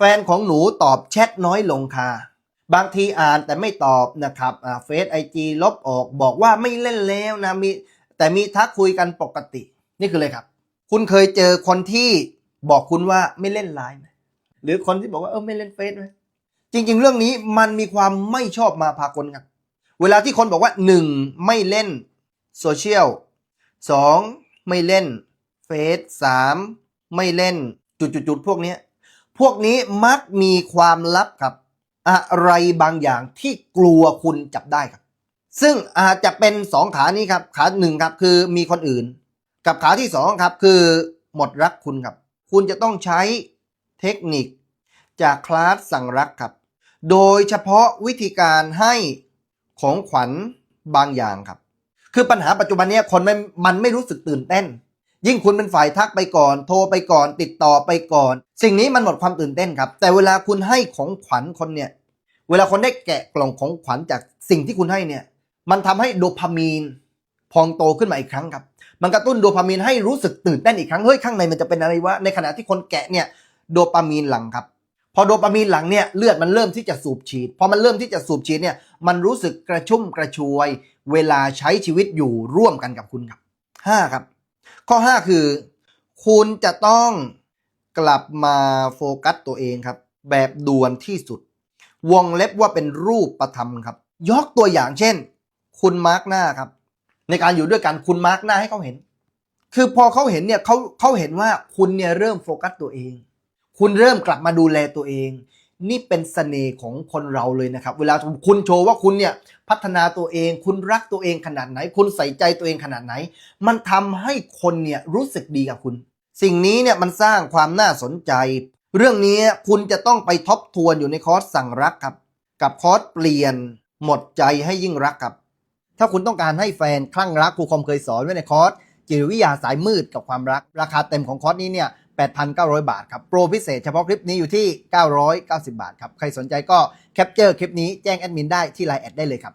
แฟนของหนูตอบแชทน้อยลงค่ะ บางทีอ่านแต่ไม่ตอบนะครับเฟซไอจีลบออกบอกว่าไม่เล่นแล้วนะมีแต่มีทักคุยกันปกติ นี่คือเลยครับ คุณเคยเจอคนที่บอกคุณว่าไม่เล่นไลน์ไหมหรือคนที่บอกว่าเออไม่เล่นเฟซไหมจริง ๆ เรื่องนี้มันมีความไม่ชอบมาพากลครับเวลาที่คนบอกว่าหนึ่งไม่เล่นโซเชียลสองไม่เล่นเฟซสามไม่เล่นจุดๆพวกนี้ พวกนี้มักมีความลับครับ อะไรบางอย่างที่กลัวคุณจับได้ครับ ซึ่งอาจจะเป็นสองขานี้ครับ ขาหนึ่งครับคือมีคนอื่น กับขาที่สองครับคือหมดรักคุณครับ คุณจะต้องใช้เทคนิคจากคลาสสั่งรักครับ โดยเฉพาะวิธีการให้ของขวัญบางอย่างครับ คือปัญหาปัจจุบันเนี้ยคนไม่มันไม่รู้สึกตื่นเต้น ยิ่งคุณเป็นฝ่ายทักไปก่อน โทรไปก่อน ติดต่อไปก่อน สิ่งนี้มันหมดความตื่นเต้นครับ แต่เวลาคุณให้ของขวัญคนเนี่ย เวลาคนได้แกะกล่องของขวัญจากสิ่งที่คุณให้เนี่ย มันทำให้โดพามีนพองโตขึ้นมาอีกครั้งครับ มันกระตุ้นโดพามีนให้รู้สึกตื่นเต้นอีกครั้ง เฮ้ยข้างในมันจะเป็นอะไรวะ ในขณะที่คนแกะเนี่ยโดพามีนหลังครับ พอโดพามีนหลังเนี่ยเลือดมันเริ่มที่จะสูบฉีด พอมันเริ่มที่จะสูบฉีดเนี่ย มันรู้สึกกระชุ่มกระชวย เวลาใช้ชีวิตอยู่ร่วมกันกับคุณครับห้าครับ ข้อ 5 คือ คุณจะต้องกลับมาโฟกัสตัวเองครับ แบบด่วนที่สุด วงเล็บว่าเป็นรูปประธรรมครับ ยกตัวอย่างเช่น คุณมาร์กหน้าครับ ในการอยู่ด้วยกันคุณมาร์กหน้าให้เขาเห็น คือพอเขาเห็นเนี่ยเขาเขาเห็นว่าคุณเนี่ยเริ่มโฟกัสตัวเอง คุณเริ่มกลับมาดูแลตัวเอง นี่เป็นเสน่ห์ของคนเราเลยนะครับ เวลาคุณโชว์ว่าคุณเนี่ยพัฒนาตัวเอง คุณรักตัวเองขนาดไหน คุณใส่ใจตัวเองขนาดไหน มันทำให้คนเนี่ยรู้สึกดีกับคุณ สิ่งนี้เนี่ยมันสร้างความน่าสนใจ เรื่องนี้คุณจะต้องไปทบทวนอยู่ในคอร์สสั่งรักครับ กับคอร์สเปลี่ยน หมดใจให้ยิ่งรักครับ ถ้าคุณต้องการให้แฟนคลั่งรักครูคอมเคยสอนไว้ในคอร์สจิตวิทยาสายมืดกับความรัก ราคาเต็มของคอร์สนี้เนี่ย 8,900 บาทครับ โปรพิเศษเฉพาะคลิปนี้อยู่ที่ 990 บาทครับ ใครสนใจก็แคปเจอร์คลิปนี้แจ้งแอดมินได้ที่ไลน์แอดได้เลยครับ